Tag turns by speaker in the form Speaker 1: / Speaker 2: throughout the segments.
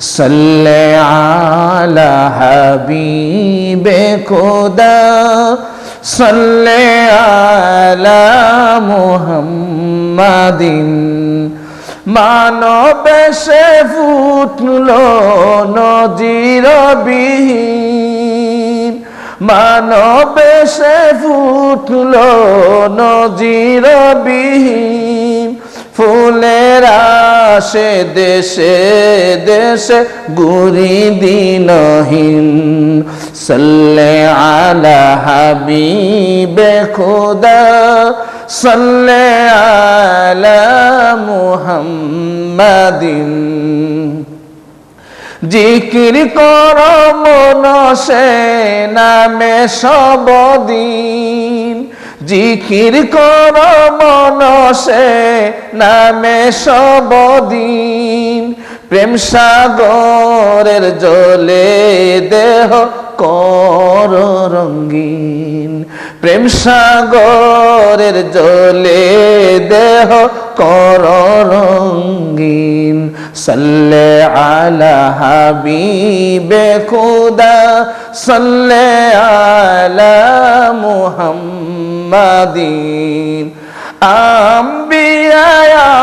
Speaker 1: সাল্লে আলা হাবিবে খোদা, সাল্লে আলা মুহাম্মাদিন। মানবে সে ফুটল নজির বিহীন। মানবে সে ফুটল নজির বিহীন। ফুলের আসে দেশে দেশে গুরি দিনহীন। সাল্লে আলা হাবিবে খোদা, সাল্লে আলা মুহাম্মাদিন। জিকির কর মনসে নামে সবদিন জিকির কর মনসে নামে সবদিন প্রেম সাগরের জলে দেহ কর রঙ্গিন প্রেম সাগরের জলে দেহ কর রঙ্গিন সাল্লে আলা হাবিবে খুদা, সাল্লে আলা মুহাম্মাদিন। আম্বিয়া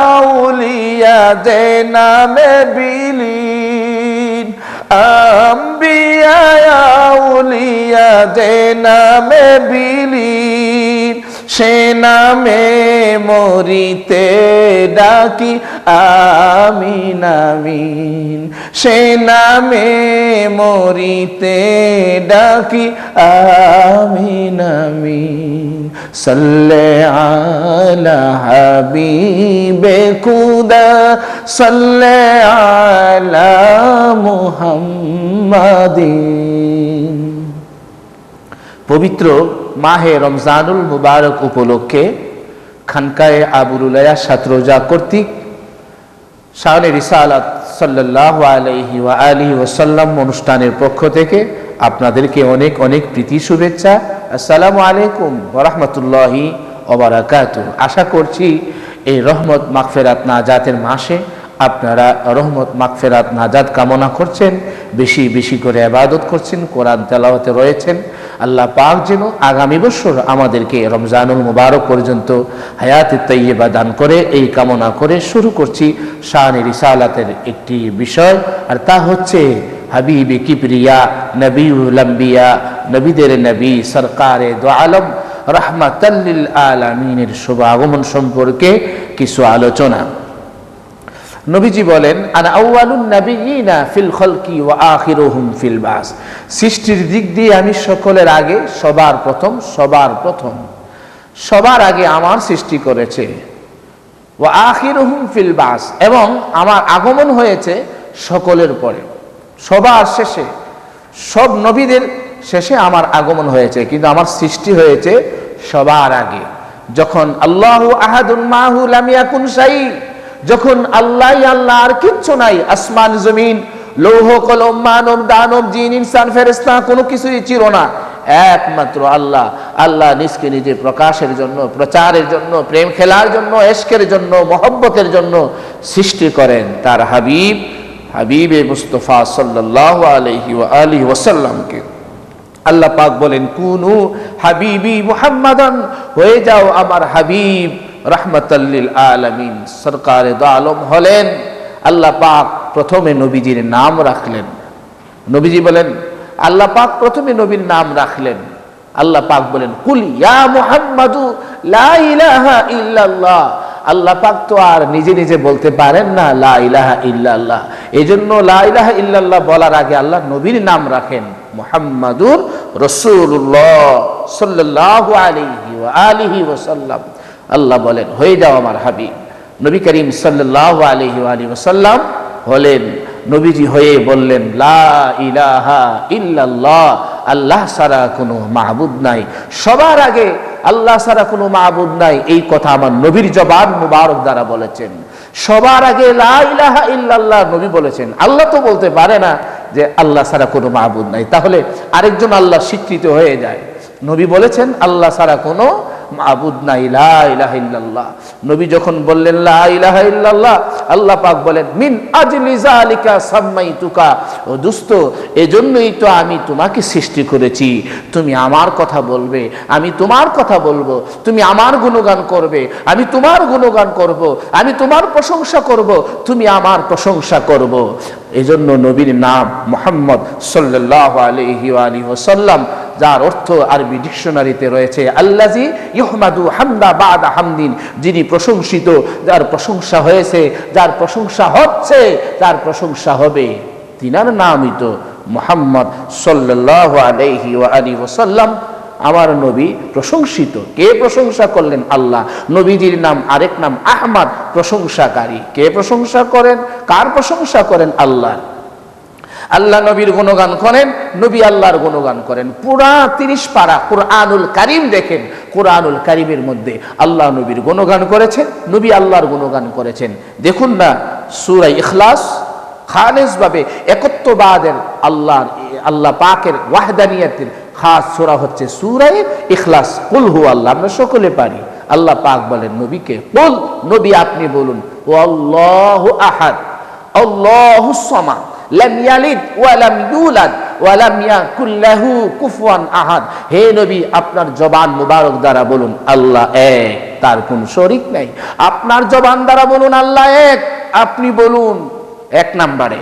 Speaker 1: আউলিয়া দে নামে বিলীন। আম্বিয়া আউলিয়া দে নামে বিলীন। সে নামে মরিতে ডাকি, আমিন আমিন। সে নামে মরিতে ডাকি, আমিন আমিন। সাল্লে আলা হাবিবে খুদা সাল্লে আলা মুহাম্মাদিন। পবিত্র মাহে রমজানুল মুবারক উপলক্ষে খানকায়ে আবুরুলায়া সাতরোজা কর্তৃক শাহনে রিসালাত সাল্লাহ আলহি ওয়া আলহি ওসাল্লাম অনুষ্ঠানের পক্ষ থেকে আপনাদেরকে অনেক অনেক প্রীতি শুভেচ্ছা। আসসালামু আলাইকুম ওরহমতুল্লাহি ওবরাকাত আশা করছি এই রহমত মাগফেরাত নাজাতের মাসে আপনারা রহমত মাগফেরাত নাজাত কামনা করছেন, বেশি বেশি করে আবাদত করছেন, কোরআন তেলাওয়াতে রয়েছেন। আল্লাহ পাক যেন আগামী বছর আমাদেরকে রমজানুল মুবারক পর্যন্ত হায়াতে তৈয়বা দান করে, এই কামনা করে শুরু করছি শাহানি রিসালাতের একটি বিষয়। আর তা হচ্ছে হাবিবি কিবরিয়া, নবীউল আম্বিয়া, নবীদের নবী, সরকারে দো আলম রাহমাতাল্লিল আলামিনের শুভ আগমন সম্পর্কে কিছু আলোচনা। নবীজি বলেন আনা আউয়ালুন নাবিয়িনা ফিল খলকি ওয়া আখিরুহুম ফিল বাস। সৃষ্টির দিক দিয়ে আমি সকলের আগে সবার প্রথম সবার প্রথম, সবার আগে আমার সৃষ্টি করেছে। ওয়া আখিরুহুম ফিল বাস, এবং আমার আগমন হয়েছে সকলের পরে, সবার শেষে। সব নবীদের শেষে আমার আগমন হয়েছে, কিন্তু আমার সৃষ্টি হয়েছে সবার আগে। যখন আল্লাহ আহাদুন মাহু লাম ইয়াকুন শাই যখন আল্লাহ আল্লাহ, আর কিচ্ছু নাই। আসমান, জমিন, লৌহ, কলম, মানব, দানব, জিন, ইনসান ফেরেস্তা কোনো কিছুই ছিল না। একমাত্র আল্লাহ। আল্লাহ নিজকে নিজে প্রকাশের জন্য, প্রচারের জন্য, প্রেম খেলার জন্য, এশকের জন্য, মহব্বতের জন্য সৃষ্টি করেন তার হাবিব, হাবিবে মুস্তফা সাল্লাহ আলহি আলি ওসাল্লামকে আল্লাহ পাক বলেন, কুনু হাবিবি মুহাম্মাদান, হয়ে যাও আমার হাবিব। রাহমাতাল্লিল আলামিন। সরকারে আলম হলেন। আল্লাহ পাক প্রথমে নবীজির নাম রাখলেন। নবীজি বলেন, আল্লাহ পাক প্রথমে নবীর নাম রাখলেন। আল্লাহ পাক বলেন, কুল ইয়া মুহাম্মাদু লা ইলাহা ইল্লাল্লাহ। আল্লাহ পাক তো আর নিজে নিজে বলতে পারেন না, লা ইলাহা ইল্লাল্লাহ। এই জন্য লা ইলাহা ইল্লাল্লাহ বলার আগে আল্লাহ নবীর নাম রাখেন, মুহাম্মাদুর রসুল্লাহ সাল্লাল্লাহু আলাইহি ওয়া আলিহি ওয়াসাল্লাম আল্লাহ বলেন, হয়ে যাও আমার হাবিব। নবী করিম ওয়া আলিহি ওয়াসাল্লাম হলেন নবীজি হয়ে বললেন, লা ইল্লাল্লাহ, আল্লাহ সারা কোনো মাহবুদ নাই। সবার আগে আল্লাহ সারা কোনো মাহবুদ নাই, এই কথা আমার নবীর জবান মুবারক দ্বারা বলেছেন। সবার আগে লা ইলাহা ইল্লাল্লাহ নবী বলেছেন। আল্লাহ তো বলতে পারে না যে আল্লাহ সারা কোনো মাহবুদ নাই। তাহলে আরেকজন আল্লাহ স্বীকৃত হয়ে যায়। নবী বলেছেন, আল্লাহ সারা কোনো নবী যখন বললেন আল্লাহ পাক বলেন, মিন দুস্ত, এজন্যই তো আমি তোমাকে সৃষ্টি করেছি। তুমি আমার কথা বলবে, আমি তোমার কথা বলব। তুমি আমার গুণগান করবে, আমি তোমার গুণগান করব। আমি তোমার প্রশংসা করব, তুমি আমার প্রশংসা করব। এজন্য নবীর নাম মোহাম্মদ সাল্লাহ আলহি আলী ওসাল্লাম যার অর্থ আরবি ডিকশনারিতে রয়েছে আল্লাজি ইহমাদু হামদা বাদা হামদিন যিনি প্রশংসিত, যার প্রশংসা হয়েছে, যার প্রশংসা হচ্ছে, যার প্রশংসা হবে। তিনার নামই তো মোহাম্মদ সাল্লাহ আলহি আলী ওসাল্লাম আমার নবী প্রশংসিত। কে প্রশংসা করলেন? আল্লাহ। নবীজির নাম আরেক নাম আহমদ, প্রশংসাকারী। কে প্রশংসা করেন? কার প্রশংসা করেন? আল্লাহ। আল্লাহ নবীর গুণগান করেন, নবী আল্লাহর গুণগান করেন। পুরা তিরিশ পারা কোরআনুল কারিম দেখেন। কোরআনুল কারিমের মধ্যে আল্লাহ নবীর গুণগান করেছেন, নবী আল্লাহর গুণগান করেছেন। দেখুন না সুরাই ইখলাস খালেজ ভাবে একত্ববাদের আল্লাহর আল্লাহ পাকের ওয়াহদানিয়াতের খাস সুরা হচ্ছে সুরাই ইখলাস। কুল হু আল্লাহ আমরা সকলে পারি। আল্লাহ পাক বলেন, নবীকে কুল নবী আপনি বলুন ও আল্লাহ আহাদ, আল্লাহু সামাদ, লাম ইয়ালিদ ওয়া লাম ইউলাদ ওয়া লাম ইয়াকুল লাহু কুফুয়ান আহাদ। হে নবী, আপনার জবান মুবারক দ্বারা বলুন, আল্লাহ এক, তার কোন শরীক নাই। আপনার জবান দ্বারা বলুন, আল্লাহ এক। আপনি বলুন, এক নম্বরে।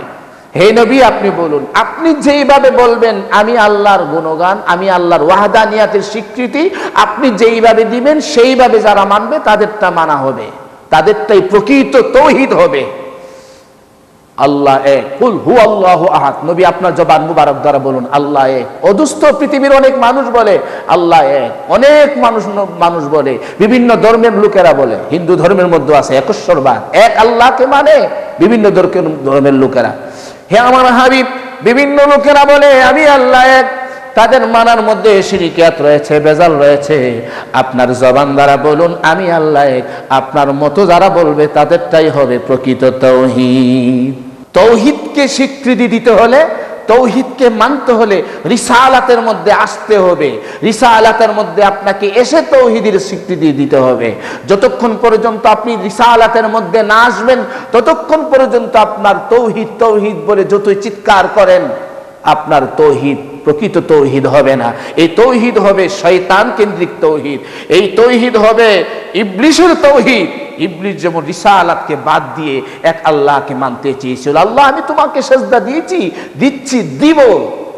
Speaker 1: হে নবী, আপনি বলুন, আপনি যেইভাবে বলবেন, আমি আল্লাহর গুণগান, আমি আল্লাহর ওয়াহাদানিয়াতের স্বীকৃতি, আপনি যেইভাবে দিবেন, সেইভাবে যারা মানবে, তাদেরটা মানা হবে। তাদেরটাই প্রকৃত তৌহিদ হবে। আল্লাহ এক কুল হু আল্লাহ আহাদ। নবী আপনার জবান মুবারক দ্বারা বলুন, আল্লাহ এক অদুস্থ পৃথিবীর অনেক মানুষ বলে, আল্লাহ এক অনেক মানুষ মানুষ বলে, বিভিন্ন ধর্মের লোকেরা বলে, হিন্দু ধর্মের মধ্যে আছে, একশ্বরবাদ। এক আল্লাহকে মানে বিভিন্ন ধর্মের লোকেরা। হে আমার হাবিব, বিভিন্ন লোকেরা বলে, আমি আল্লাহ এক। তাদের মানার মধ্যে সিরিকিয়াত রয়েছে, বেজাল রয়েছে। আপনার জবান দ্বারা বলুন, আমি আল্লাহ এক। আপনার মতো যারা বলবে, তাদেরটাই হবে প্রকৃত তৌহিদ। তৌহিদকে স্বীকৃতি দিতে হলে তৌহিদকে মানতে হলে রিসালাতের মধ্যে আসতে হবে। রিসালাতের মধ্যে আপনাকে এসে তৌহিদের স্বীকৃতি দিতে হবে। যতক্ষণ পর্যন্ত আপনি রিসালাতের মধ্যে না আসবেন, ততক্ষণ পর্যন্ত আপনার তৌহিদ তৌহিদ বলে যতই চিৎকার করেন, আপনার তৌহিদ প্রকৃত তৌহিদ হবে না। এই তৌহিদ হবে শয়তান কেন্দ্রিক তৌহিদ। এই তৌহিদ হবে ইবলিশের তৌহিদ। ইবলিশ যেমন রিসালাতকে বাদ দিয়ে এক আল্লাহকে মানতে চেয়েছিল, আল্লাহ, আমি তোমাকে সেজদা দিয়েছি, দিচ্ছি, দিব।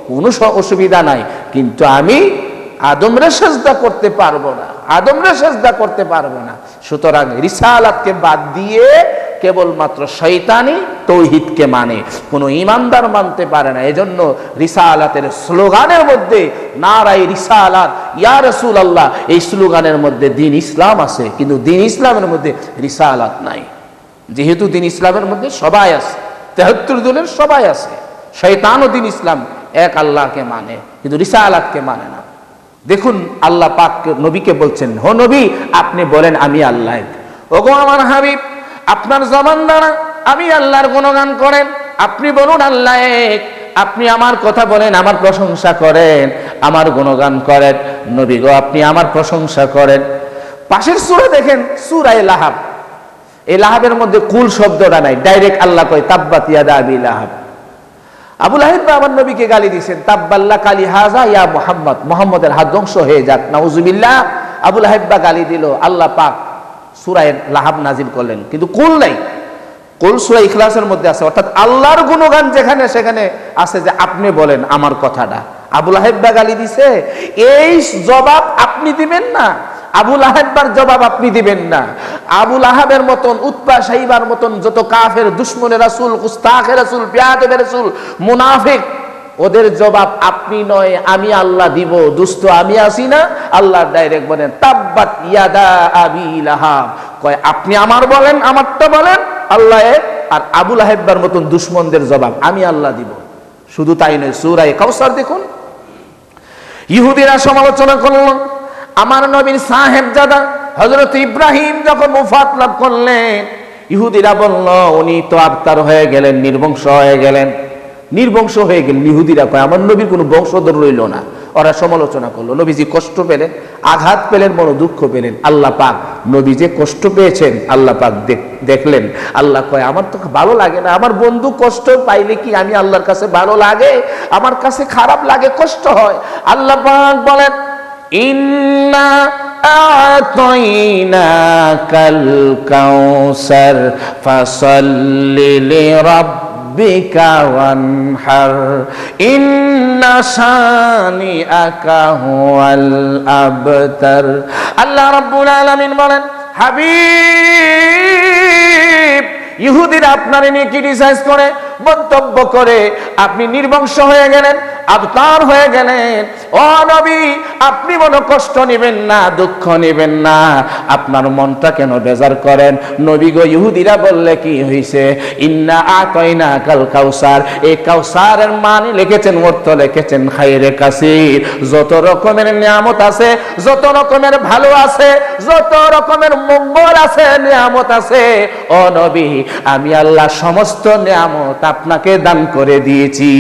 Speaker 1: কোনো অসুবিধা নাই। কিন্তু আমি আদমরে সেজদা করতে পারব না। আদমরে সেজদা করতে পারব না। সুতরাং রিসা রিসালাতকে বাদ দিয়ে কেবলমাত্র শৈতানি তৌহিদকে মানে। কোনো ইমানদার মানতে পারে না। এজন্য রিসালাতের স্লোগানের মধ্যে নারাই রিসালাত, ইয়া রসুল আল্লাহ এই স্লোগানের মধ্যে দিন ইসলাম আছে, কিন্তু দিন ইসলামের মধ্যে রিসালাত নাই। যেহেতু দিন ইসলামের মধ্যে সবাই আছে, তেহাত্তর দলের সবাই আছে শৈতান ও দিন ইসলাম এক আল্লাহকে মানে কিন্তু রিসালাতকে মানে না। দেখুন, আল্লাহ পাক নবীকে বলছেন, হো নবী, আপনি বলেন, আমি আল্লাহ ওগো আমার হাবিব আপনার জবান দ্বারা আমি আল্লাহর গুণগান করেন। আপনি বলুন, আল্লাহ এক। আপনি আমার কথা বলেন, আমার প্রশংসা করেন, আমার গুণগান করেন। নবী গো, আপনি আমার প্রশংসা করেন। পাশের সুরে দেখেন সুরাই লাহাব। এই লাহাবের মধ্যে কুল শব্দটা নাই, ডাইরেক্ট আল্লাহ কয় তাব্বাত ইয়াদা আবি লাহাব। আবুল আহিব আমার নবীকে গালি দিয়েছেন তাব্বাল্লা কালি হাজা ইয়া মোহাম্মদ। মোহাম্মদের হাত ধ্বংস হয়ে যাক, নাউজুবিল্লাহ। আবুল আহিব্বা গালি দিল, আল্লাহ পাক সুরায় লাহাব নাজিল করলেন। কিন্তু কুল নাই। কুল সুরা ইখলাসের মধ্যে আছে। অর্থাৎ আল্লাহর গুণগান যেখানে, সেখানে আছে যে আপনি বলেন আমার কথাটা। আবুল আহেব্বা গালি দিছে? এই জবাব আপনি দিবেন না। আবুল আহেব্বার জবাব আপনি দিবেন না। আবুল আহাবের মতন উৎপা সাহিবার মতন যত কাফের, দুশ্মনের রাসুল কুস্তাখের রাসুল পেয়াদের রাসুল, মুনাফিক ওদের জবাব, আপনি নয়, আমি আল্লাহ দিব, দুস্থ আমি আসি না। আল্লাহ ডাইরেক্ট বলেন, তাব্বাত ইয়াদা আবি লাহাব। কয়, আপনি আমার বলেন, আমারটা বলেন? আল্লাহ আর আবুল আহেব্বার মতন দুশ্মনদের জবাব, আমি আল্লাহ দিব। শুধু তাই নয় সুরাই কাউসার দেখুন। ইহুদিরা সমালোচনা করল, আমার নবীর সাহেব জাদা হজরত ইব্রাহিম যখন মুফাত লাভ করলেন, ইহুদিরা বলল, উনি তো আবতার হয়ে গেলেন, নির্বংশ হয়ে গেলেন। নির্বংশ হয়ে গেলেন ইহুদিরা কয়, আমার নবীর কোনো বংশধর রইল না। ওরা সমালোচনা করল। নবীজি কষ্ট পেলেন, আঘাত পেলেন, বড় দুঃখ পেলেন। আল্লাহ পাক নবী যে কষ্ট পেয়েছেন, আল্লাহ পাক দেখলেন। আল্লাহ কয়, আমার তো ভালো লাগে না। আমার বন্ধু কষ্ট পাইলে কি আমি আল্লাহর কাছে ভালো লাগে? আমার কাছে খারাপ লাগে, কষ্ট হয়। আল্লাহ পাক বলেন, ইন্না আতাইনাকাল কাউসার, ফাসাল্লি লিরাব্বিকা ওয়ানহার। ইন্না শানিআকা হুয়াল আবতার। আল্লাহ রাব্বুল আলামিন বলেন, হাবিব, ইহুদিরা আপনারে নিয়ে ক্রিটিসাইজ করে মন্তব্য করে আপনি নির্বংশ হয়ে গেলেন, আবতার হয়ে গেলেন। ও নবী, আপনি মনে কষ্ট নেবেন না, দুঃখ নেবেন না। আপনার মনটা কেন বেজার করেন? নবী গো, ইহুদিরা বললে কি হইছে? ইন্না আতয়না কাল কাউসার। এই কাউসারের মানে লিখেছেন, অর্থ লিখেছেন খাইরে কাসির। যত রকমের নিয়ামত আছে, যত রকমের ভালো আছে, যত রকমের মঙ্গল আছে, নিয়ামত আছে। ও নবী, আমি আল্লাহ সমস্ত নিয়ামত আপনাকে দান করে দিয়েছি।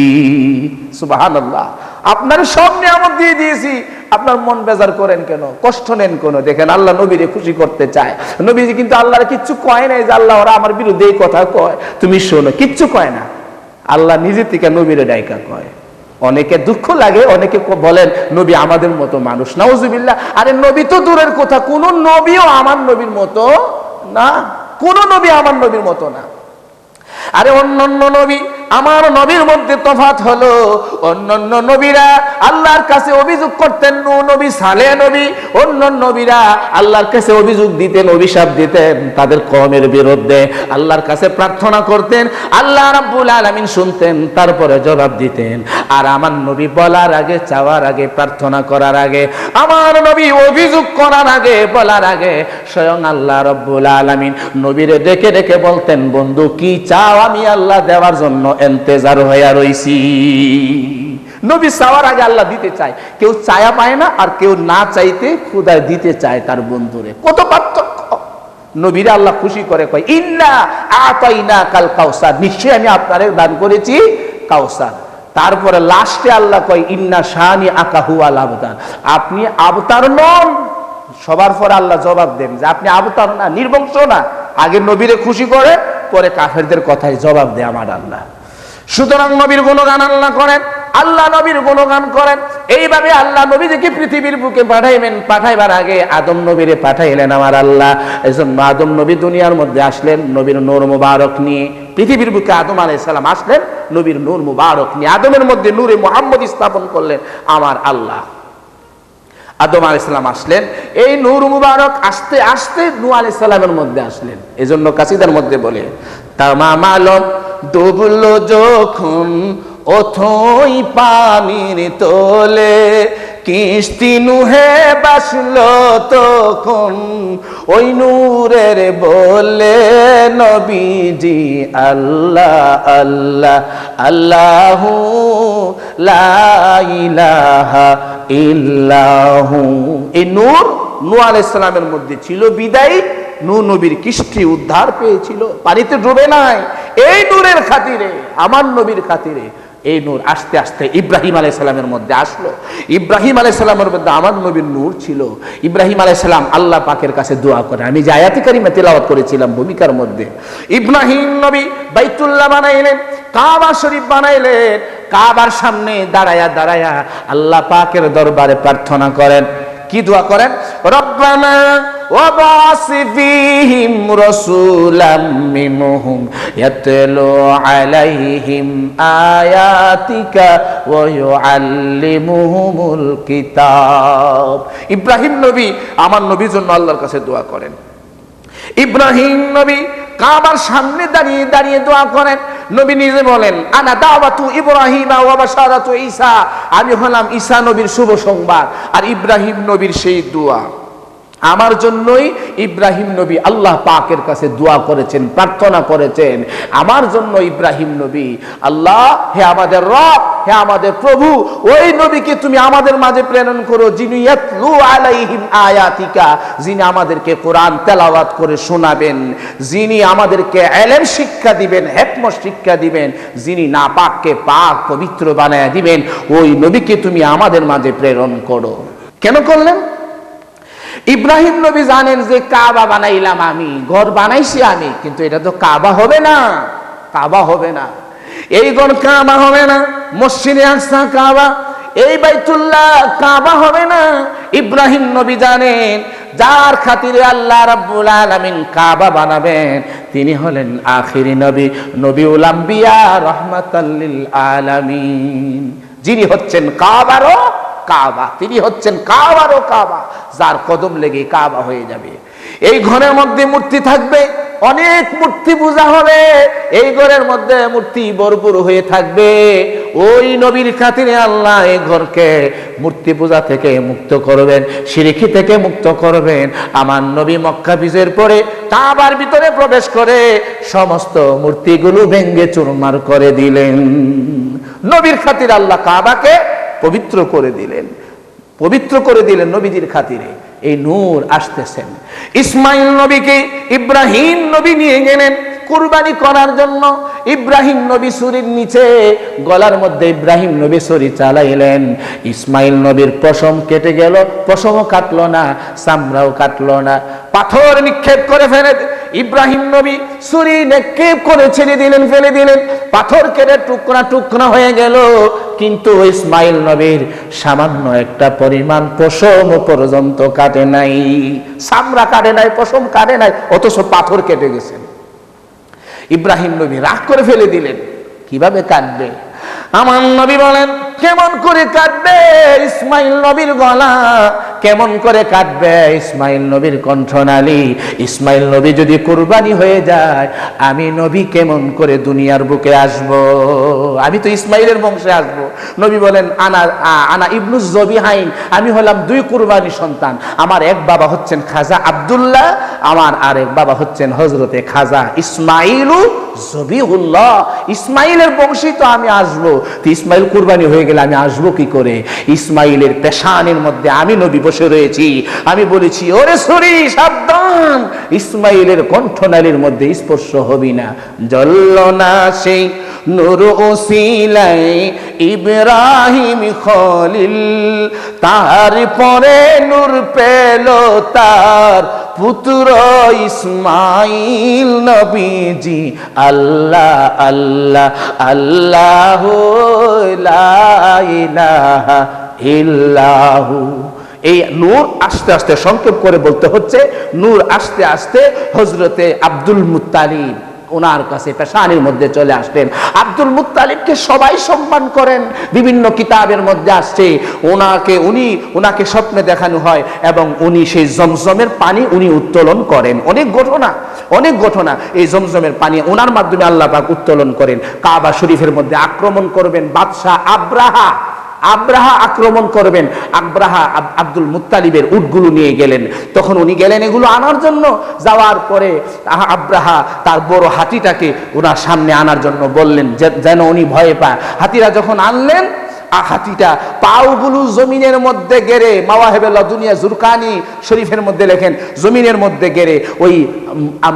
Speaker 1: সুবহানাল্লাহ। আপনার সব নিয়ামত দিয়ে দিয়েছি। আপনার মন বেজার করেন কেন? কষ্ট নেন কেন? দেখেন আল্লাহ নবীরে খুশি করতে চায়। নবীজি কিন্তু আল্লাহর কিচ্ছু কয় নাই যে আল্লাহ ওরা আমার বিরুদ্ধে এই কথা কয়। তুমি শোনো, কিচ্ছু কয় না। আল্লাহ নিজে থেকে নবীরে ডাইকা কয়। অনেকে দুঃখ লাগে, অনেকে বলেন, নবী আমাদের মতো মানুষ। না নাউজুবিল্লাহ। আরে নবী তো দূরের কথা। কোন নবীও আমার নবীর মতো না। কোন নবী আমার নবীর মতো না। আরে অন্য অন্য নবী আমার নবীর মধ্যে তফাত হলো, অন্যান্য নবীরা আল্লাহর কাছে অভিযোগ করতেন নু নবী, সালে নবী। অন্য নবীরা আল্লাহর কাছে অভিযোগ দিতেন, অভিশাপ দিতেন, তাদের কমের বিরুদ্ধে আল্লাহর কাছে প্রার্থনা করতেন, আল্লাহ রাব্বুল আলামিন শুনতেন, তারপরে জবাব দিতেন। আর আমার নবী বলার আগে, চাওয়ার আগে, প্রার্থনা করার আগে, আমার নবী অভিযোগ করার আগে, বলার আগে স্বয়ং আল্লাহ রব্বুল আলামিন নবীরে ডেকে ডেকে বলতেন, বন্ধু, কি চাও আমি আল্লাহ দেওয়ার জন্য? এন্তেজার হইয়া রইছি। নবী চাওয়ার আগে আল্লাহ দিতে চায়। কেউ চায়া পায় না আর কেউ না চাইতে খুদায় দিতে চায় তার বন্ধুরে। কত পার্থক্য। নবীরা আল্লাহ খুশি করে কয়, ইন্না আতাইনা কাল কাউসার নিশ্চয়ই আমি আপনারে দান করেছি কাউসার তারপরে লাস্টে আল্লাহ কয়, ইন্না শানি আকাহু আল আবতার আপনি আবতার নন। সবার পরে আল্লাহ জবাব দেন যে, আপনি আবতার না, নির্বংশ না। আগে নবীরে খুশি করে, পরে কাফেরদের কথায় জবাব দেয় আমার আল্লাহ। সুতরাং নবীর গুণগান আল্লাহ করেন, আল্লাহ নবীর গুণগান করেন। এইভাবে আল্লাহ নবীজিকে পৃথিবীর বুকে পাঠাইবেন, পাঠাইবার আগে আদম নবীরে পাঠাইলেন আমার আল্লাহ। আদম নবী দুনিয়ার মধ্যে আসলেন, নবীর নূর মুবারক নিয়ে। পৃথিবীর বুকে আদম আলাই সালাম আসলেন, নবীর নূর মুবারক নিয়ে। আদমের মধ্যে নূরে মোহাম্মদ স্থাপন করলেন আমার আল্লাহ। আদম আলাইসাল্লাম আসলেন, এই নূর মুবারক আসতে আসতে নূ আলাইসাল্লামের মধ্যে আসলেন। এজন্য কাসিদার মধ্যে বলে তামাম আলম ডুবলো যখন অথই পানির তোলে, কিস্তি নুহে বাসলো তখন ওই নূরের বলে, নবীজি আল্লাহ আল্লাহ, আল্লাহু লা ইলাহা ইল্লাহু। এই নূর নূ আলাইসালামের মধ্যে ছিল বিদায়ী নূ নবীর কৃষ্টি উদ্ধার পেয়েছিল, পানিতে ডুবে নাই। এই নূরের খাতিরে, আমার নবীর খাতিরে এই নূর আস্তে আস্তে ইব্রাহিম আলাইসালামের মধ্যে আসলো। ইব্রাহিম আলাইসালামের মধ্যে আমার নবীর নূর ছিল। ইব্রাহিম আলাইসালাম আল্লাহ পাকের কাছে দোয়া করে। আমি যে আয়াতি কারিমে তেলাওয়াত করেছিলাম ভূমিকার মধ্যে, ইব্রাহিম নবী বাইতুল্লাহ বানাইলেন, কাবা শরীফ বানাইলেন, কাবার সামনে দাঁড়ায়া দাঁড়ায়া আল্লাহ পাকের দরবারে প্রার্থনা করেন। কি দোয়া করেন? রব্বানা ওয়াবাসিফিহিম রাসূলাম মিনহুম ইয়াতলু আলাইহিম আয়াতিকা ওয়া ইউআল্লিমুহুমুল কিতাব। ইব্রাহিম নবী, আমার নবীর জন্য আল্লাহর কাছে দোয়া করেন। ইব্রাহিম নবী কাবার সামনে দাঁড়িয়ে দাঁড়িয়ে দোয়া করেন। নবী নিজে বলেন, আনা দাওয়াতু ইব্রাহিম ওয়া বাশারাতু ঈসা। আমি হলাম ঈসা নবীর শুভ সংবাদ আর ইব্রাহিম নবীর সেই দোয়া। আমার জন্যই ইব্রাহিম নবী আল্লাহ পাকের কাছে দোয়া করেছেন, প্রার্থনা করেছেন। আমার জন্য ইব্রাহিম নবী, আল্লাহ, হে আমাদের রব, হে আমাদের প্রভু, ওই নবীকে তুমি আমাদের মাঝে প্রেরণ করো, যিনি আলাইহিম আয়াতিকা, যিনি আমাদেরকে কোরআন তেলাওয়াত করে শোনাবেন, যিনি আমাদেরকে এলেম শিক্ষা দিবেন হেকম শিক্ষা দিবেন, যিনি নাপাককে পাক পবিত্র বানায় দিবেন, ওই নবীকে তুমি আমাদের মাঝে প্রেরণ করো। কেন করলেন? ইব্রাহিম নবী জানেন যে কাবা বানাইলাম আমি, ঘর বানাইছি আমি, কিন্তু এটা তো কাবা হবে না, কাবা হবে না। এই ঘর কাবা হবে না, মসজিদে আসা কাবা, এই বাইতুল্লাহ কাবা হবে না। ইব্রাহিম নবী জানেন, যার খাতিরে আল্লাহ রাব্বুল আলামিন কাবা বানাবেন, তিনি হলেন আখিরি নবী, নবীউল আম্বিয়া রহমাতাল্লিল আলামিন। যিনি হচ্ছেন কাবারও কাবা। তিনি হচ্ছেন কাবারও কাবা, যার কদম লেগে কাবা হয়ে যাবে। এই ঘরের মধ্যে মূর্তি থাকবে, অনেক মূর্তি পূজা হবে। এই ঘরের মধ্যে মূর্তি ভরপুর হয়ে থাকবে। ওই নবীর খাতিরে আল্লাহ এই ঘরকে মূর্তি পূজা থেকে মুক্ত করবেন সিরিকি থেকে মুক্ত করবেন। আমার নবী মক্কা বিজয়ের পরে কাবার ভিতরে প্রবেশ করে সমস্ত মূর্তিগুলো ভেঙ্গে চুরমার করে দিলেন। নবীর খাতির আল্লাহ কাবাকে পবিত্র করে দিলেন। পবিত্র করে দিলেন নবীজির খাতিরে। এই নূর আসতেছেন। ইসমাইল নবীকে ইব্রাহিম নবী নিয়ে গেলেন কুরবানি করার জন্য। ইব্রাহিম নবী সুরির নিচে, গলার মধ্যে ইব্রাহিম নবী সুরি চালাইলেন। ইসমাইল নবীর পশম কেটে গেল, পশমও কাটলো না, চামড়াও কাটলো না। পাথর নিক্ষেপ করে ফেলে ইব্রাহিম নবী সুরি নিক্ষেপ করে ছেড়ে দিলেন, ফেলে দিলেন। পাথর কেটে টুকরা টুকরা হয়ে গেল। কিন্তু ইসমাইল নবীর সামান্য একটা পরিমাণ পশম পর্যন্ত কাটে নাই। সামরা কাটে নাই, পশম কাটে নাই, অথচ পাথর কেটে গেছেন ইব্রাহিম নবী রাগ করে ফেলে দিলেন। কীভাবে কাটবে? আমার নবী বলেন কেমন করে কাটবে ইসমাইল নবীর গলা? কেমন করে কাটবে ইসমাইল নবীর কণ্ঠনালী? ইসমাইল নবী যদি কুরবানি হয়ে যায়, আমি নবী কেমন করে দুনিয়ার বুকে আসব? আমি তো ইসমাইলের বংশে আসব। নবী বলেন, আনা আনা ইবনুস জবিহাইন, আমি হলাম দুই কুরবানি সন্তান। আমার এক বাবা হচ্ছেন খাজা আব্দুল্লাহ, আমার আরেক বাবা হচ্ছেন হজরতে খাজা ইসমাইলু জবিহুল্লাহ। ইসমাইলের বংশী তো আমি আসব। তো ইসমাইল কুরবানি হয়ে গেলে আমি আসব কি করে? ইসমাইলের পেশানের মধ্যে আমি নবী বসে রয়েছি। আমি বলেছি, ওরে সরি সাবধান! ইসমাইলের কণ্ঠনালীর মধ্যে স্পর্শ হবি না। জল্ল না সেই নূর ওসিলাই ইব্রাহিম খলিল। তারপরে নূর পেল তার পুত্র ইসমাইল নবীজি। আল্লাহ আল্লাহ আল্লাহ ইল্লাহু। এই নূর আস্তে আস্তে সংক্ষেপ করে বলতে হচ্ছে, নূর আস্তে আস্তে হজরতে আব্দুল মুত্তালিব। ওনার কাছে পেশানির মধ্যে চলে আসলেন। আব্দুল মুত্তালিবকে সবাই সম্মান করেন, বিভিন্ন কিতাবের মধ্যে আসছে, ওনাকে, উনি, ওনাকে স্বপ্নে দেখানো হয় এবং উনি সেই জমজমের পানি উনি উত্তোলন করেন। অনেক ঘটনা অনেক ঘটনা এই জমজমের পানি ওনার মাধ্যমে আল্লাহ পাক উত্তোলন করেন। কাবা শরীফের মধ্যে আক্রমণ করবেন বাদশাহ আব্রাহা। আব্রাহা আক্রমণ করবেন। আব্রাহা আব- আব্দুল মুতালিবের উটগুলো নিয়ে গেলেন। তখন উনি গেলেন এগুলো আনার জন্য। যাওয়ার পরে আব্রাহা তার বড় হাতিটাকে ওনার সামনে আনার জন্য বললেন যেন উনি ভয়ে পায়। হাতিরা যখন আনলেন হাতিটা পাওগুলো জমিনের মধ্যে গেড়ে মাওয়াহেবেল্লা দুনিয়া জুরকানি শরীফের মধ্যে লেখেন জমিনের মধ্যে গেড়ে ওই আ,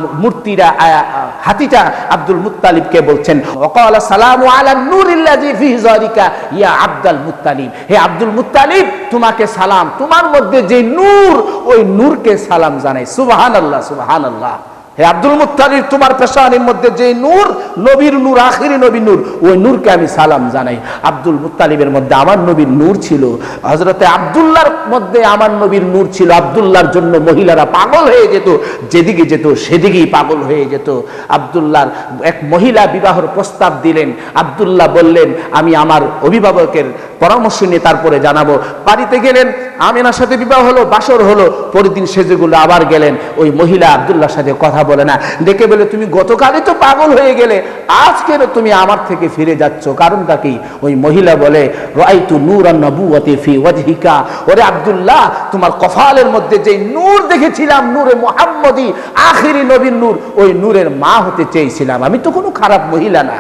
Speaker 1: হাতিটা আব্দুল মুত্তালিবকে বলছেন ওকাল সালামু আলা নূরিল্লাজি ফি যালিকা ইয়া আব্দুল মুত্তালিব। হে আব্দুল মুত্তালিব তোমাকে সালাম তোমার মধ্যে যে নূর ওই নূরকে সালাম জানাই। সুবহানাল্লাহ সুবহানাল্লাহ। হে আব্দুল মুত্তালিব, তোমার পেশানির মধ্যে যে নূর, নবীর নূর, আখিরি নবীর নূর, ওই নূরকে আমি সালাম জানাই। আব্দুল মুত্তালিবের মধ্যে আমার নবীর নূর ছিল। হজরতে আব্দুল্লাহর মধ্যে আমার নবীর নূর ছিল। আব্দুল্লাহর জন্য মহিলারা পাগল হয়ে যেত, যেদিকে যেত সেদিকেই পাগল হয়ে যেত। আব্দুল্লাহর এক মহিলা বিবাহর প্রস্তাব দিলেন। আব্দুল্লাহ বললেন, আমি আমার অভিভাবকের পরামর্শ নিয়ে তারপরে জানাব। বাড়িতে গেলেন, আমিনার সাথে বিবাহ হলো, বাসর হলো, পরের দিন সেজেগুলো আবার গেলেন। ওই মহিলা আব্দুল্লাহর সাথে কথা বলে না। ডেকে বলে, তুমি গতকালই তো পাগল হয়ে গেলে আজকে তুমি আমার থেকে ফিরে যাচ্ছ? কারণটা কি? ওই মহিলা বলে, রাইতু ফি ওয়াজহিকা। ওরে আব্দুল্লাহ, তোমার কফালের মধ্যে যে নূর দেখেছিলাম, নূরে মুহাম্মদি, আখিরি নবীর নূর, ওই নূরের মা হতে চেয়েছিলাম। আমি তো কোনো খারাপ মহিলা না।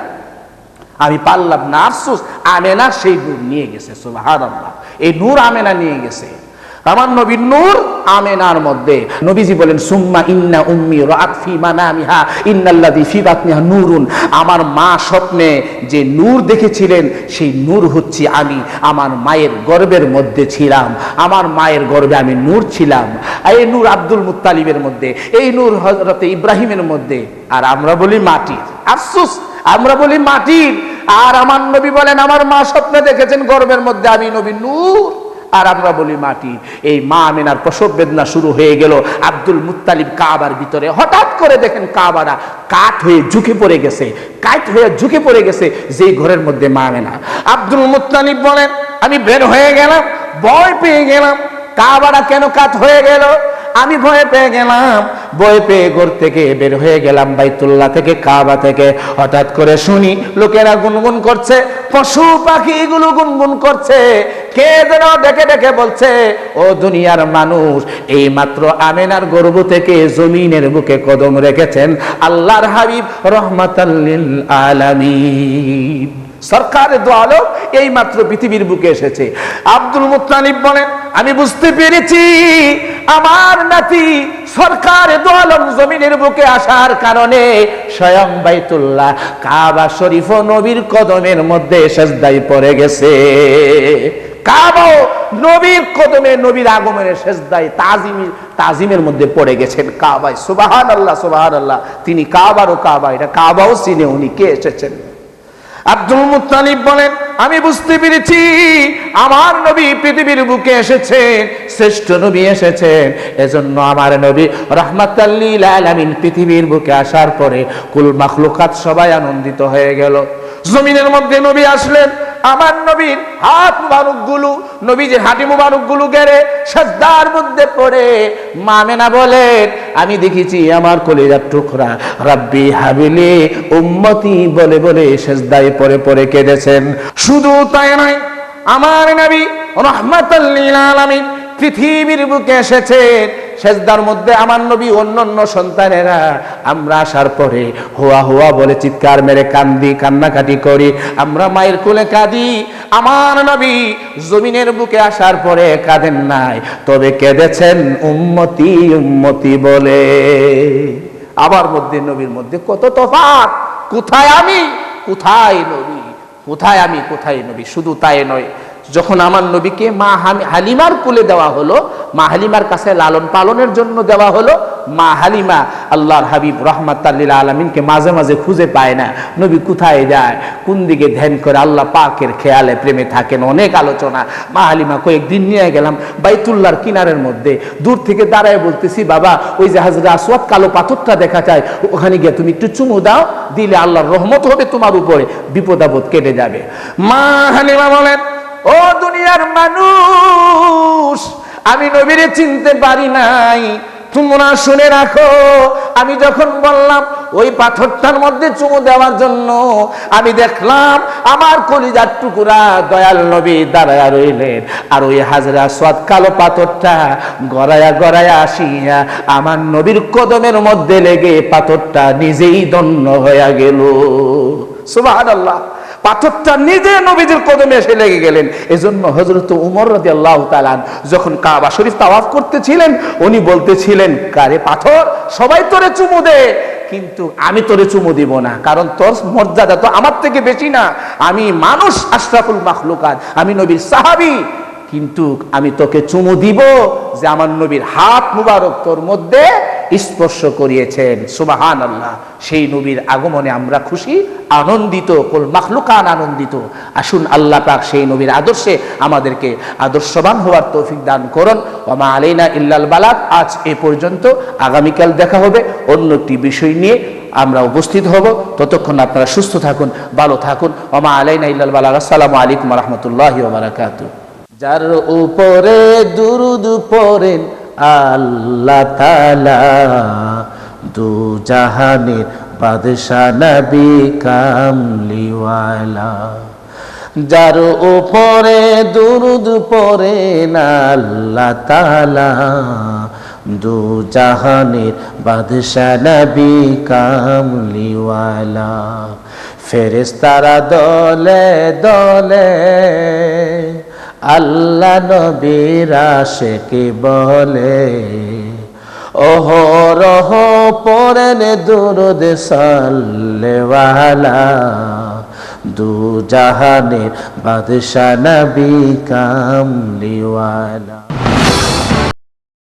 Speaker 1: আমি পারলাম না আফসোস আমেনা সেই নূর নিয়ে গেছে, সুবহানাল্লাহ। এই নূর আমেনা নিয়ে গেছে। আমার নবীর নূর আমেনার মধ্যে। নবীজি বলেন, সুম্মা ইন্না উম্মি রাত ফি মানামিহা, ইন্নাল্লাযী ফি বাতনিহা নূরুন। আমার মা স্বপ্নে যে নূর দেখেছিলেন, সেই নূর হচ্ছে আমি। আমার মায়ের গর্ভের মধ্যে ছিলাম। আমার মায়ের গর্ভে আমি নূর ছিলাম। এই নূর আব্দুল মুত্তালিবের মধ্যে, এই নূর হযরতে ইব্রাহিমের মধ্যে। আর আমরা বলি মাটির। আফসোস, আমরা বলি মাটির। আর আমার নবী বলেন, আমার মা স্বপ্নে দেখেছেন গর্ভের মধ্যে আমি নবী নূর। আর আমরা বলি মাটি। এই মা আমিনার প্রসব বেদনা শুরু হয়ে গেল আব্দুল মুতালিব কাবার ভিতরে। হঠাৎ করে দেখেন কাবারা কাঠ হয়ে ঝুঁকে পড়ে গেছে, কাঠ হয়ে ঝুঁকে পড়ে গেছে যেই ঘরের মধ্যে মা মেনা আব্দুল মুতালিব বলেন, আমি বের হয়ে গেলাম, ভয় পেয়ে গেলাম, কাবারা কেন কাঠ হয়ে গেল? আমি ভয় পেয়ে গেলাম, ভয় পেয়ে ঘর থেকে বের হয়ে গেলাম বাইতুল্লাহ থেকে, কাবা থেকে। হঠাৎ করে শুনি লোকেরা গুনগুন করছে, পশু পাখি এগুলো গুনগুন করছে। কে যেন ডেকে ডেকে বলছে, ও দুনিয়ার মানুষ এই মাত্র আমেনার গর্ভ থেকে জমিনের বুকে কদম রেখেছেন আল্লাহর হাবিব রহমাতাল্লিল আলামিন। সরকারের দোয়ালো এই মাত্র পৃথিবীর বুকে এসেছে। আব্দুল মুত্তালিব বলেন, আমি বুঝতে পেরেছি, আমার নাতি সরকার দোয়ালম জমিনের বুকে আসার কারণে স্বয়ং বাইতুল্লাহ কাবা শরীফ নবীর কদমের মধ্যে সেজদাই পড়ে গেছে। কাবাও নবীর কদমে নবীর আগমনের সেজদাই তাজিমি, তাজিমের মধ্যে পড়ে গেছেন কাবায়। সুবাহান আল্লাহ সুবাহান আল্লাহ তিনি কাবারও কাবা, এটা কাবাও চিনে উনি কে এসেছেন? আব্দুল মুতালিব বলেন, আমি বুঝতে পেরেছি আমার নবী পৃথিবীর বুকে এসেছে, শ্রেষ্ঠ নবী এসেছেন। এজন্য আমার নবী রহমাতাল্লিল পৃথিবীর বুকে আসার পরে কুল মাখলুকাত সবাই আনন্দিত হয়ে গেল। জমিনের মধ্যে নবী আসলেন আমার নবীর হাত মুবারকগুলো নবীজির হাঁটি মুবারকগুলো গেড়ে সাজদার মধ্যে পড়ে মামেনা বলেন, আমি দেখেছি আমার কলিজার টুকরা। রাব্বি হাবিলি উম্মতি বলে বলে সেজদায় পরে পরে কেঁদেছেন। শুধু তাই নয়, আমার নবী রহমাতাল্লিল আলামিন পৃথিবীর বুকে এসেছেন। সেজদার মধ্যে আমার নবী অন্যান্য সন্তানেরা, আমরা আসার পরে হোয়া হোয়া বলে চিৎকার মেরে কান্দি, কান্নাকাটি করি। আমরা মায়ের কোলে কাঁদি, আমার নবী জমিনের বুকে আসার পরে কাঁদেন নাই। তবে কেঁদেছেন উম্মতি উম্মতি বলে। আবার মধ্যে নবীর মধ্যে কত তফাৎ। কোথায় আমি? কোথায় নবী? কোথায় আমি? কোথায় নবী? শুধু তাই নয় যখন আমার নবীকে মা হালিমার কুলে দেওয়া হলো, মা হালিমার কাছে লালন পালনের জন্য দেওয়া হলো, মা হালিমা আল্লাহর হাবিব রহমাত আলমিনকে মাঝে মাঝে খুঁজে পায় না। নবী কোথায় যায়? কোন দিকে ধ্যান করে আল্লাহ পাকের খেয়ালে প্রেমে থাকেন? অনেক আলোচনা। মা হালিমা কয়েকদিন নিয়ে গেলাম বাইতুল্লাহর কিনারের মধ্যে। দূর থেকে দাঁড়ায় বলতেছি, বাবা, ওই যে হাজরা আসওয়াদ কালো পাথরটা দেখা যায়, ওখানে গিয়ে তুমি একটু চুমু দাও, দিলে আল্লাহর রহমত হবে তোমার উপরে। বিপদ আপদ কেটে যাবে। মা হালিমা বলেন ও দুনিয়ার মানুষ, আমি নবীরে চিনতে পারি নাই। তোমরা শুনে রাখো, আমি যখন বললাম, ওই পাথরটার মধ্যে চুমু দেওয়ার জন্য, আমি দেখলাম, আমার কলিজার টুকুরা দয়াল নবী দাঁড়ায়া রইলেন। আর ওই হাজরা সোয়াদ কালো পাথরটা গড়ায়া গড়ায়া আসিয়া আমার নবীর কদমের মধ্যে লেগে পাথরটা নিজেই দন্য হইয়া গেল। সুবহানাল্লাহ। পাথরটা নিজে নবীদের কদমে এসে লেগে গেলেন। এজন্য হজরত উমর রাজি আল্লাহ তালান যখন কাবা শরীফ তাওয়াফ করতেছিলেন, উনি বলতেছিলেন, কারে পাথর? সবাই তোরে চুমু দে। কিন্তু আমি তোরে চুমু দিব না, কারণ তোর মর্যাদা তো আমার থেকে বেশি না। আমি মানুষ আশরাফুল মাখলুকাত, আমি নবীর সাহাবি। কিন্তু আমি তোকে চুমু দিব যে আমার নবীর হাত মুবারক তোর মধ্যে স্পর্শ করিয়েছেন। সুবাহান আল্লাহ সেই নবীর আগমনে আমরা খুশি, আনন্দিত, কুল মাখলুকান আনন্দিত। আসুন আল্লাহ পাক সেই নবীর আদর্শে আমাদেরকে আদর্শবান হওয়ার তৌফিক দান করুন। ওমা আলাইনা ইল্লাল বালাক আজ এ পর্যন্ত আগামীকাল দেখা হবে অন্য একটি বিষয় নিয়ে আমরা উপস্থিত হব। ততক্ষণ আপনারা সুস্থ থাকুন, ভালো থাকুন। ওমা আলাইনা ইল্লাল বালাক আসসালামু আলাইকুম রহমতুল্লাহ বারাকাতু যার উপরে দুরুদ পড়েন আল্লাহ তালা দু জাহানের বাদশা নবী কামলিওয়ালা। যার উপরে দুরুদ পড়েন আল্লাহ তালা দু জাহানের বাদশা নবী কামলিওয়ালা। ফেরেস্তারা দলে দলে আল্লাহ নবীরা কি বলে ওহরহ পরেন দুরুদ সাল্লেওয়ালা দু জাহানের বাদশা নবী কামলিওয়ালা।